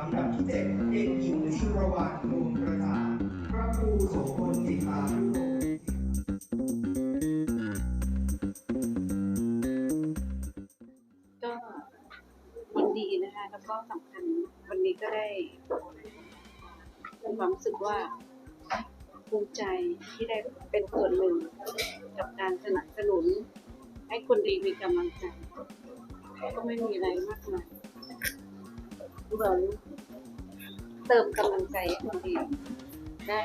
ลำดับที่เจ็ดเด็กหญิงจิรวรรณวงกระจ่างพระครูโสพลจิตานุโรก็ยินดีนะคะ แล้วก็สำคัญวันนี้ก็ได้มีความรู้สึกว่าภูมิใจที่ได้เป็นส่วนหนึ่งกับการสนับสนุน ให้คนดีมีกำลังใจ ก็ไม่มีอะไรมากมาย เหมือนเติมกำลังใจให้คนดีได้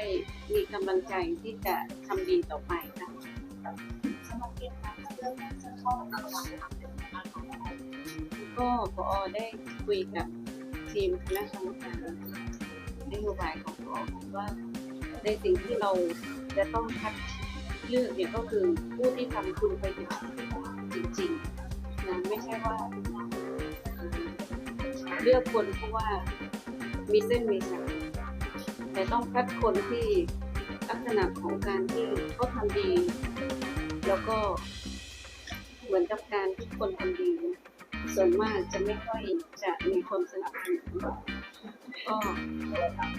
มีกำลังใจที่จะทำดีต่อไปค่ะก็พอได้คุยกับทีมคณะกรรมการนโยบายของพอว่าในสิ่งที่เราจะต้องคัดเลือกเนี่ยก็คือผู้ที่ทำคุณประโยชน์จริงๆนะไม่ใช่ว่า เลือกคนเพราะว่ามีเส้นมีสายแต่ต้องคัดคนที่ลักษณะของการที่เขาทำดี แล้วก็เหมือนกับการที่คนทำดีส่วนมากจะไม่ค่อยจะมีคนสนับสนุนก็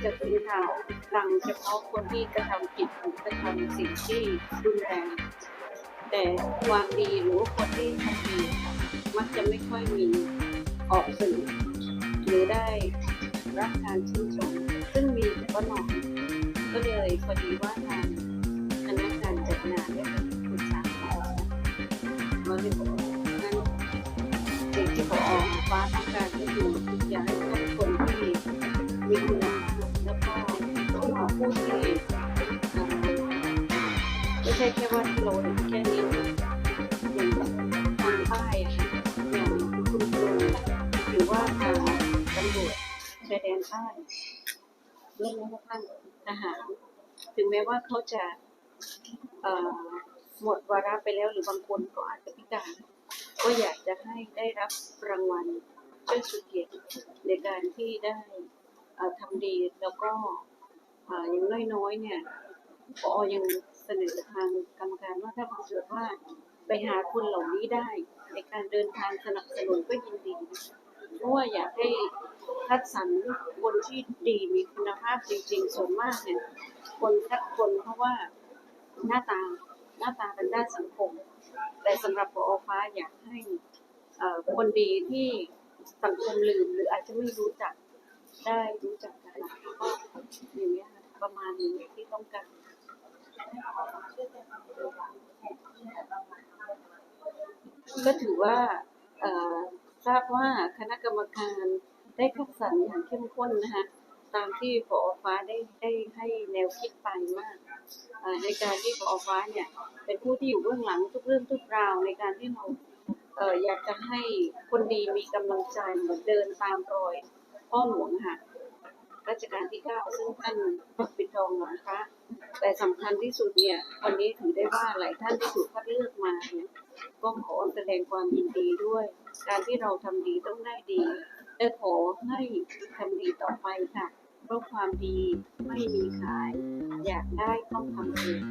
จะเป็นข่าวดังเฉพาะคนที่กระทำผิดหรือกระทำสิ่งที่รุนแรง แต่ความดีหรือว่าคนที่ทำดีมักจะไม่ค่อยมีออกสื่อ รือได้รับการชื่นชมซึ่งมีแต่ก็น้อยก็เลยพอดีว่าทางคณะการจัดงานได้เป็นปรึกษาหมอมาเลยบอกว่างั้นสิ่งที่พอฟ้าต้องการก็คืออยากให้ทุกคนที่มีคุณภาพแล้วก็ผู้ผู้ที่ไม่ใช่แค่ว่าที่เราเห็นแค่นี้ ชายแดนใต้รวมทั้งทหาร ถึงแม้ว่าเขาจะหมดวาระไปแล้วหรือบางคนก็อาจจะพิการก็อยากจะให้ได้รับรางวัลเชิดชูเกียรติในการที่ได้ทำดีแล้วก็อย่างน้อยๆเนี่ยปอยังเสนอทางกรรมการว่าถ้าเกิดว่าไปหาคนเหล่านี้ได้ ในการเดินทางสนับสนุนก็ยินดีนะ เพราะว่าอยากให้คัดสรรคนที่ดีมีคุณภาพจริงๆ ส่วนมากเนี่ยคนคัดคนเพราะว่าหน้าตาหน้าตาเป็นด้านสังคม แต่สำหรับปอฟ้าอยากให้คนดีที่สังคมลืมหรืออาจจะไม่รู้จักได้รู้จักกันก็อย่างเงี้ยค่ะประมาณนี้ที่ต้องการก็ถือว่า ทราบว่าคณะกรรมการได้คัดสรรอย่างเข้มข้นนะคะตามที่ปอฟ้าได้ได้ให้แนวคิดไปมากในการที่ปอฟ้าเนี่ยเป็นผู้ที่อยู่เบื้องหลังทุกเรื่องทุกราวในการที่เราเอออยากจะให้คนดีมีกำลังใจเหมือนเดินตามรอยพ่อหลวงค่ะรัชกาลที่เก้าซึ่งท่านปิดทองหลังพระ แต่สำคัญที่สุดเนี่ยวันนี้ถือได้ว่าหลายท่านที่ถูกคัดเลือกมาเนี่ยก็ขอแสดงความยินดีด้วย การที่เราทำดีต้องได้ดีและขอให้ทำดีต่อไปค่ะเพราะความดีไม่มีขาย อยากได้ต้องทำเอง